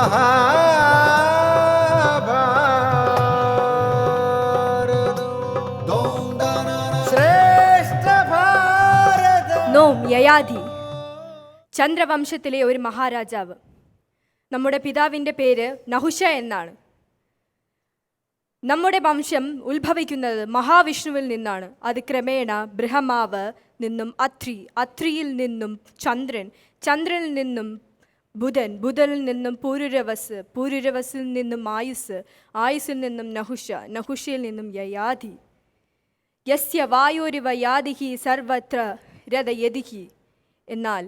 നോം യയാധി. ചന്ദ്രവംശത്തിലെ ഒരു മഹാരാജാവ്. നമ്മുടെ പിതാവിന്റെ പേര് നഹുഷ എന്നാണ്. നമ്മുടെ വംശം ഉത്ഭവിക്കുന്നത് മഹാവിഷ്ണുവിൽ നിന്നാണ്. അത് ക്രമേണ ബ്രഹ്മാവ് നിന്നും അത്രി അത്രിയിൽ നിന്നും ചന്ദ്രൻ ചന്ദ്രനിൽ നിന്നും ബുധൻ ബുധനിൽ നിന്നും പൂരുരവസ് പൂരുരവസിൽ നിന്നും ആയുസ് ആയുസിൽ നിന്നും നഹുഷ നഹുഷയിൽ നിന്നും യയാധി യസ്യ വായുരിവ യാതിഹി സർവത്ര രഥയതിഹി. എന്നാൽ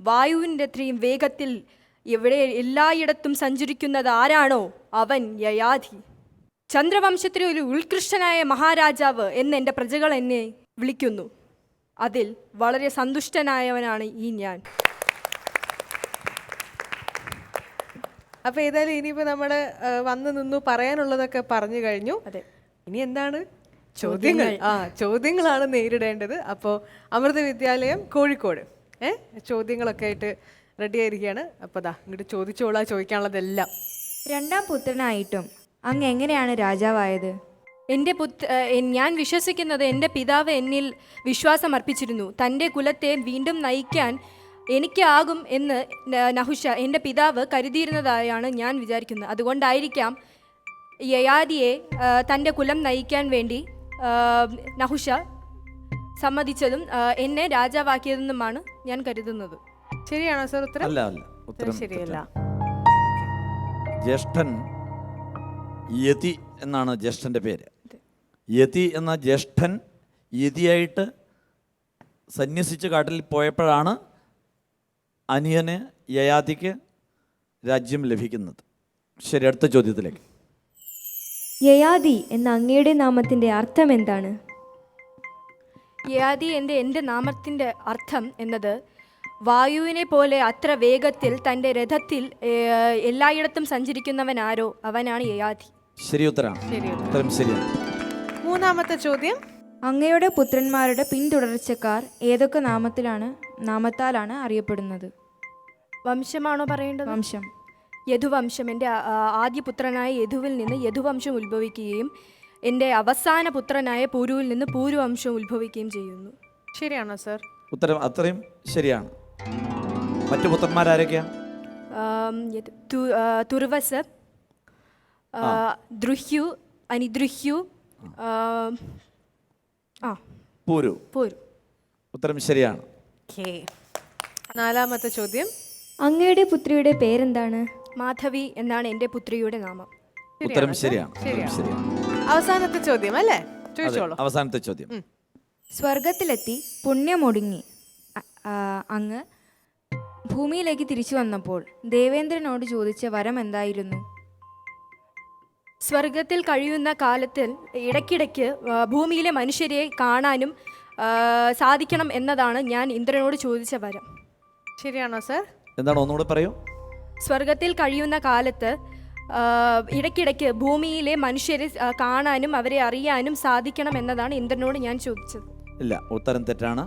വായുവിന്റെ അത്രയും വേഗത്തിൽ ഇവിടെ എല്ലായിടത്തും സഞ്ചരിക്കുന്നത് ആരാണോ? അവൻ യയാധി ചന്ദ്രവംശത്തിലെ ഒരു ഉത്കൃഷ്ടനായ മഹാരാജാവ് എന്ന് എന്റെ പ്രജകൾ എന്നെ വിളിക്കുന്നു. അതിൽ വളരെ സന്തുഷ്ടനായവനാണ് ഈ ഞാൻ. അപ്പൊ ഏതായാലും ഇനിയിപ്പോ നമ്മൾ വന്നു വന്ന് നിന്നു പറയാനുള്ളതൊക്കെ പറഞ്ഞു കഴിഞ്ഞു. അതെ. ഇനി എന്താണ്? ചോദ്യങ്ങൾ. ആ ചോദ്യങ്ങളാണ് നേരിടേണ്ടത്. അപ്പോൾ അമൃത വിദ്യാലയം കോഴിക്കോട്. ഏ ചോദ്യങ്ങളൊക്കെ ആയിട്ട് റെഡി ആയിരിക്കുകയാണ് അപ്പോൾ ദാ ഇങ്ങോട്ട് ചോദിച്ചോളാ ചോദിക്കാനുള്ളതെല്ലാം. രണ്ടാം പുത്രനായിട്ടും അങ്ങ് എങ്ങനെയാണ് രാജാവായത്? എന്റെ പുത്ര ഞാൻ വിശ്വസിക്കുന്നത് എന്റെ പിതാവ് എന്നിൽ വിശ്വാസം അർപ്പിച്ചിരുന്നു തന്റെ കുലത്തെ വീണ്ടും നയിക്കാൻ എനിക്കാകും എന്ന് നഹുഷ എന്റെ പിതാവ് കരുതിയിരുന്നതായാണ് ഞാൻ വിചാരിക്കുന്നത്. അതുകൊണ്ടായിരിക്കാം യയാദിയെ തന്റെ കുലം നയിക്കാൻ വേണ്ടി നഹുഷ സമ്മതിച്ചതും എന്നെ രാജാവാക്കിയതെന്നുമാണ് ഞാൻ കരുതുന്നത്. ശരിയാണോ സർ ഉത്തരം? അല്ല അല്ല. ഉത്തരം ശരിയല്ല. ജ്യേഷ്ഠൻ യതി എന്നാണ് ജ്യേഷ്ഠന്റെ പേര്. യതി എന്ന ജ്യേഷ്ഠൻ യതിയായിട്ട് സന്യസിച്ച് കാട്ടിൽ പോയപ്പോഴാണ് അനിയന് യയാതിക്ക് രാജ്യം ലഭിക്കുന്നത്. ശരി അടുത്ത ചോദ്യത്തിലേക്ക്. യയാതി എന്ന അങ്ങയുടെ നാമത്തിന്റെ അർത്ഥം എന്താണ്? യയാതി എന്റെ എന്റെ നാമത്തിന്റെ അർത്ഥം എന്നത് വായുവിനെ പോലെ അത്ര വേഗത്തിൽ തന്റെ രഥത്തിൽ ഏഹ്, എല്ലായിടത്തും സഞ്ചരിക്കുന്നവൻ ആരോ? അവനാണ് യയാതി. ശരി ഉത്തരം. ശരി ഉത്തരം. ശരിയാണ് മൂന്നാമത്തെ ചോദ്യം. അങ്ങയുടെ പുത്രന്മാരുടെ പിന്തുടർച്ചക്കാർ ഏതൊക്കെ നാമത്തിലാണ് നാമത്താലാണ് അറിയപ്പെടുന്നത്. വംശമാണോ പറയേണ്ടത്? വംശം. യദുവംശം. എന്റെ ആദ്യ പുത്രനായ യദുവിൽ നിന്ന് യദുവംശം ഉത്ഭവിക്കുകയും എന്റെ അവസാന പുത്രനായ പൂരുവിൽ നിന്ന് പൂരുവംശം ഉത്ഭവിക്കുകയും ചെയ്യുന്നു. ശരിയാണോ സർ? ഉത്തരം അത്രയും ശരിയാണ്. മറ്റു ആ, തുർവസ് ദ്രുഹ്യു അനിദ്രുഹ്യു ആ പൂരു. പൂരു. ഉത്തരം ശരിയാണ്. നാലാമത്തെ ചോദ്യം. അങ്ങയുടെ പുത്രിയുടെ പേരെന്താണ്? മാധവി എന്നാണ് എന്റെ പുത്രിയുടെ നാമം. ഉത്തരം ശരിയാണ്. ഉത്തരം ശരിയാണ്? അവസാനത്തെ ചോദ്യം അല്ലേ? ചോദിച്ചോളൂ. അവസാനത്തെ ചോദ്യം. സ്വർഗത്തിലെത്തി പുണ്യമൊടുങ്ങി. അ- അങ്ങ് ഭൂമിയിലേക്ക് തിരിച്ചു വന്നപ്പോൾ ദേവേന്ദ്രനോട് ചോദിച്ച വരം എന്തായിരുന്നു? സ്വർഗത്തിൽ കഴിയുന്ന കാലത്തിൽ ഇടയ്ക്കിടയ്ക്ക് ആ, ഭൂമിയിലെ മനുഷ്യരെ കാണാനും സാധിക്കണം എന്നതാണ് ഞാൻ ഇന്ദ്രനോട് ചോദിച്ച വരം. ശരിയാണോ സർ? എന്താണ് ഒന്നുകൂടെ പറയൂ? സ്വർഗത്തിൽ കഴിയുന്ന കാലത്ത് ഇടയ്ക്കിടയ്ക്ക് ഭൂമിയിലെ മനുഷ്യരെ കാണാനും അവരെ അറിയാനും സാധിക്കണം എന്നതാണ് ഇന്ദ്രനോട് ഞാൻ ചോദിച്ചത്. ഇല്ല ഉത്തരം തെറ്റാണ്.